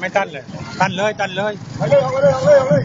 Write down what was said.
ไม่ตันเลย ตันเลย ตันเลยไปเลยออกไปเลยออกเลยออกเลย